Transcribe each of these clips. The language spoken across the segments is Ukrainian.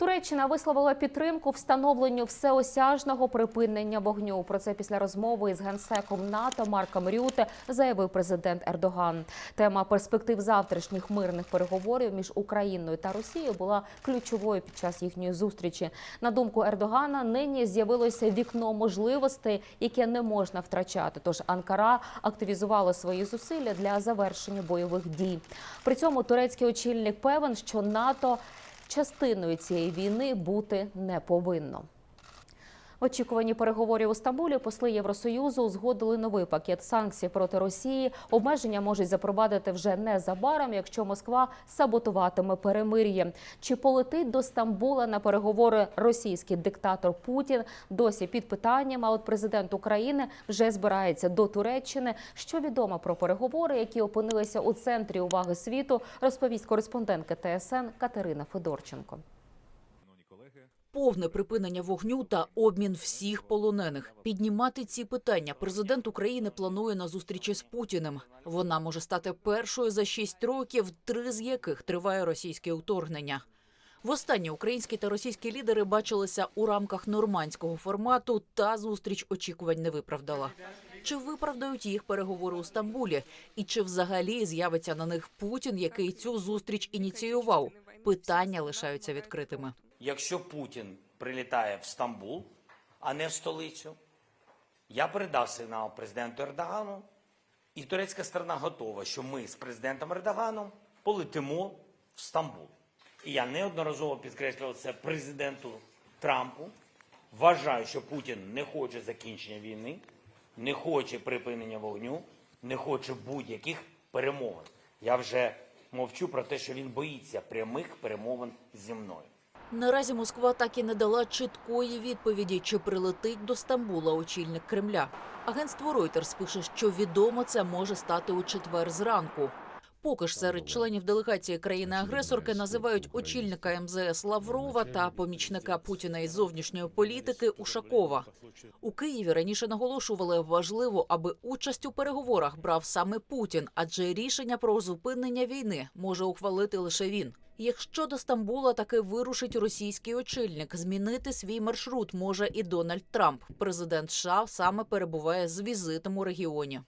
Туреччина висловила підтримку встановленню всеосяжного припинення вогню. Про це після розмови із генсеком НАТО Марком Рюте заявив президент Ердоган. Тема перспектив завтрашніх мирних переговорів між Україною та Росією була ключовою під час їхньої зустрічі. На думку Ердогана, нині з'явилося вікно можливостей, яке не можна втрачати. Тож Анкара активізувала свої зусилля для завершення бойових дій. При цьому турецький очільник певен, що НАТО частиною цієї війни бути не повинно. В очікуванні переговорів у Стамбулі посли Євросоюзу узгодили новий пакет санкцій проти Росії. Обмеження можуть запровадити вже незабаром, якщо Москва саботуватиме перемир'я. Чи полетить до Стамбула на переговори російський диктатор Путін? Досі під питанням. А от президент України вже збирається до Туреччини. Що відомо про переговори, які опинилися у центрі уваги світу, розповість кореспондентка ТСН Катерина Федорченко. Повне припинення вогню та обмін всіх полонених. Піднімати ці питання президент України планує на зустрічі з Путіним. Вона може стати першою за шість років, три з яких триває російське вторгнення. Востаннє українські та російські лідери бачилися у рамках нормандського формату, та зустріч очікувань не виправдала. Чи виправдають їх переговори у Стамбулі? І чи взагалі з'явиться на них Путін, який цю зустріч ініціював? Питання лишаються відкритими. Якщо Путін прилітає в Стамбул, а не в столицю, я передав сигнал президенту Ердогану, і турецька сторона готова, що ми з президентом Ердоганом полетимо в Стамбул. І я неодноразово підкреслював це президенту Трампу. Вважаю, що Путін не хоче закінчення війни, не хоче припинення вогню, не хоче будь-яких перемовин. Я вже мовчу про те, що він боїться прямих перемовин зі мною. Наразі Москва так і не дала чіткої відповіді, чи прилетить до Стамбула очільник Кремля. Агентство Reuters пише, що відомо це може стати у четвер зранку. Поки ж серед членів делегації країни-агресорки називають очільника МЗС Лаврова та помічника Путіна із зовнішньої політики Ушакова. У Києві раніше наголошували, важливо, аби участь у переговорах брав саме Путін, адже рішення про зупинення війни може ухвалити лише він. Якщо до Стамбула таки вирушить російський очільник, змінити свій маршрут може і Дональд Трамп. Президент США саме перебуває з візитом у регіоні.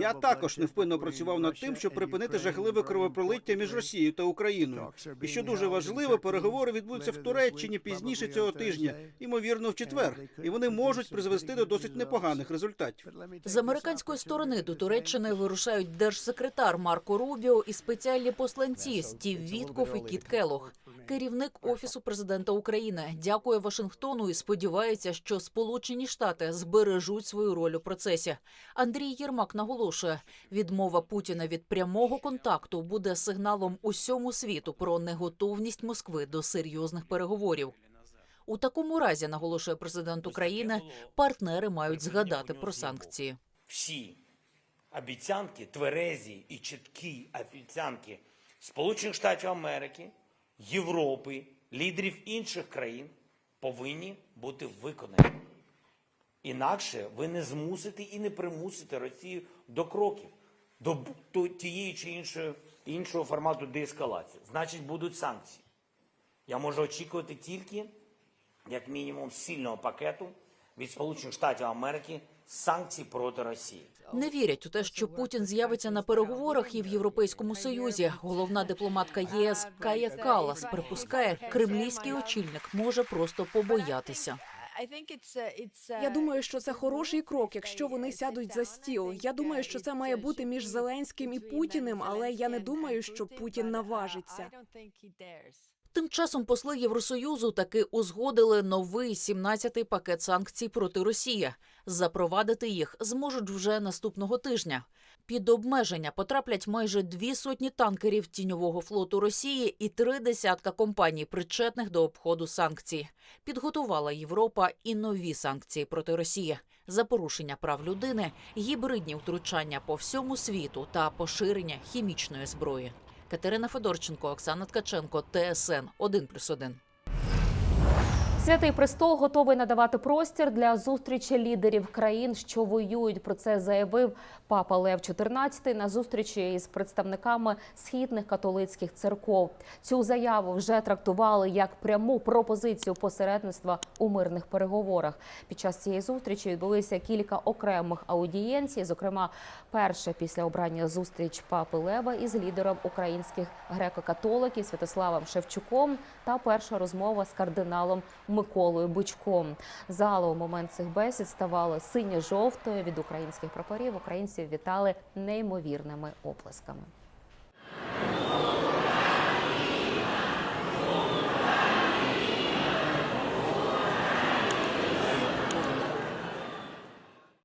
Я також невпинно працював над тим, щоб припинити жахливе кровопролиття між Росією та Україною. І що дуже важливо, переговори відбудуться в Туреччині пізніше цього тижня, ймовірно, в четвер, і вони можуть призвести до досить непоганих результатів. З американської сторони до Туреччини вирушають держсекретар Марко Рубіо і спеціальні посланці Стів Вітков і Кіт Келох. Керівник офісу президента України дякує Вашингтону і сподівається, що Сполучені Штати збережуть свою роль у процесі. Андрій Єрмак наголошує, відмова Путіна від прямого контакту буде сигналом усьому світу про неготовність Москви до серйозних переговорів. У такому разі, наголошує президент України, партнери мають згадати про санкції. всі обіцянки, тверезі і чіткі обіцянки Сполучених Штатів Америки, Європи, лідерів інших країн повинні бути виконані. Інакше ви не змусите і не примусите Росію до кроків, до тієї чи іншої, іншого формату деескалації. Значить, будуть санкції. Я можу очікувати тільки, як мінімум, сильного пакету від Сполучених Штатів Америки санкцій проти Росії. Не вірять у те, що Путін з'явиться на переговорах і в Європейському Союзі. Головна дипломатка ЄС Кая Калас припускає, кремлівський очільник може просто побоятися. Я думаю, що це хороший крок, якщо вони сядуть за стіл. Я думаю, що це має бути між Зеленським і Путіним, але я не думаю, що Путін наважиться. Тим часом посли Євросоюзу таки узгодили новий 17-й пакет санкцій проти Росії. Запровадити їх зможуть вже наступного тижня. Під обмеження потраплять майже дві сотні танкерів тіньового флоту Росії і три десятка компаній, причетних до обходу санкцій. Підготувала Європа і нові санкції проти Росії за порушення прав людини, гібридні втручання по всьому світу та поширення хімічної зброї. Катерина Федорченко, Оксана Ткаченко, ТСН 1+,1. Святий престол готовий надавати простір для зустрічі лідерів країн, що воюють. Про це заявив папа Лев XIV на зустрічі із представниками східних католицьких церков. Цю заяву вже трактували як пряму пропозицію посередництва у мирних переговорах. Під час цієї зустрічі відбулися кілька окремих аудієнцій. Зокрема, перша після обрання зустріч папи Лева із лідером українських греко-католиків Святославом Шевчуком та перша розмова з кардиналом Миколою Бучком. Зала у момент цих бесід ставала синьо-жовтою від українських прапорів. Українців вітали неймовірними оплесками.